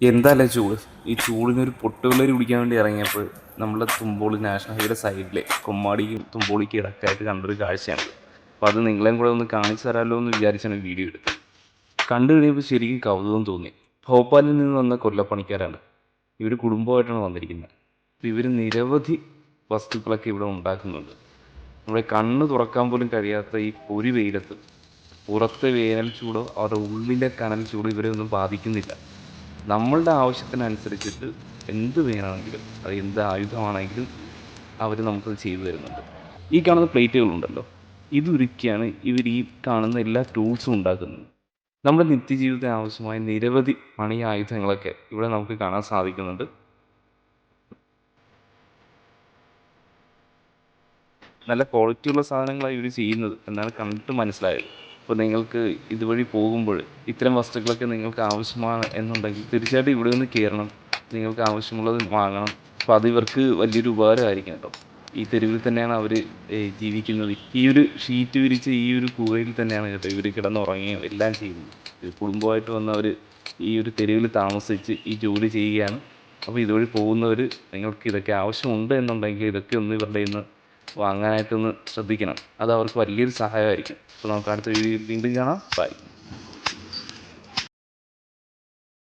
എന്താല്ലേ ചൂട്? ഈ ചൂടിനൊരു പൊട്ടുവിള്ളരി കുടിക്കാൻ വേണ്ടി ഇറങ്ങിയപ്പോൾ നമ്മുടെ തുമ്പോളി നാഷണൽ ഹൈവേയുടെ സൈഡിലെ കൊമ്മാടിക്കും തുമ്പോളിക്കും ഇടക്കായിട്ട് കണ്ടൊരു കാഴ്ചയാണ്. അപ്പോൾ അത് നിങ്ങളെയും കൂടെ ഒന്ന് കാണിച്ചു തരാമല്ലോ എന്ന് വിചാരിച്ചാണ് വീഡിയോ എടുത്തത്. കണ്ടു കഴിയുമ്പോൾ ശരിക്കും കൗതുകം തോന്നി. ഭോപ്പാലിൽ നിന്ന് വന്ന കൊല്ലപ്പണിക്കാരാണ്. ഇവർ കുടുംബമായിട്ടാണ് വന്നിരിക്കുന്നത്. അപ്പോൾ ഇവർ നിരവധി വസ്തുക്കളൊക്കെ ഇവിടെ ഉണ്ടാക്കുന്നുണ്ട്. നമ്മുടെ കണ്ണ് തുറക്കാൻ പോലും കഴിയാത്ത ഈ പൊരി വെയിലത്ത് പുറത്തെ വേനൽ ചൂടോ അവരുടെ ഉള്ളിലെ കനൽ ചൂടോ ഇവരെ ഒന്നും ബാധിക്കുന്നില്ല. നമ്മളുടെ ആവശ്യത്തിനനുസരിച്ചിട്ട് എന്ത് വേണമെങ്കിലും അത് എന്ത് ആയുധമാണെങ്കിലും അവർ നമുക്കത് ചെയ്തു തരുന്നുണ്ട്. ഈ കാണുന്ന പ്ലേറ്റുകളുണ്ടല്ലോ ഇതുരുക്കിയാണ് ഇവർ ഈ കാണുന്ന എല്ലാ ടൂൾസും ഉണ്ടാക്കുന്നത്. നമ്മുടെ നിത്യജീവിതത്തിന് ആവശ്യമായ നിരവധി പണി ആയുധങ്ങളൊക്കെ ഇവിടെ നമുക്ക് കാണാൻ സാധിക്കുന്നുണ്ട്. നല്ല ക്വാളിറ്റിയുള്ള സാധനങ്ങളാണ് ഇവർ ചെയ്യുന്നത് എന്നാണ് കണ്ടിട്ട് മനസ്സിലായത്. അപ്പോൾ നിങ്ങൾക്ക് ഇതുവഴി പോകുമ്പോൾ ഇത്തരം വസ്തുക്കളൊക്കെ നിങ്ങൾക്ക് ആവശ്യമാണ് എന്നുണ്ടെങ്കിൽ തീർച്ചയായിട്ടും ഇവിടെ നിന്ന് കയറണം. നിങ്ങൾക്ക് ആവശ്യമുള്ളത് വാങ്ങണം. അപ്പോൾ അത് ഇവർക്ക് വലിയൊരു ഉപകാരമായിരിക്കും കേട്ടോ. ഈ തെരുവിൽ തന്നെയാണ് അവർ ജീവിക്കുന്നത്. ഈ ഒരു ഷീറ്റ് വിരിച്ച് ഈ ഒരു കൂരയിൽ തന്നെയാണ് കേട്ടോ ഇവർ കിടന്നുറങ്ങുകയും എല്ലാം ചെയ്യുന്നത്. കുടുംബമായിട്ട് കുടുംബമായിട്ട് അവർ ഈ ഒരു തെരുവിൽ താമസിച്ച് ഈ ജോലി ചെയ്യുകയാണ്. അപ്പോൾ ഇതുവഴി പോകുന്നവർ നിങ്ങൾക്ക് ഇതൊക്കെ ആവശ്യമുണ്ട് എന്നുണ്ടെങ്കിൽ ഇതൊക്കെ ഒന്ന് ഇവരുടെ ഇന്ന് വാങ്ങാനായിട്ടൊന്ന് ശ്രദ്ധിക്കണം. അത് അവർക്ക് വലിയൊരു സഹായമായിരിക്കും. അപ്പോൾ നമുക്ക് അടുത്ത വീഡിയോയിൽ വീണ്ടും കാണാം. ബൈ.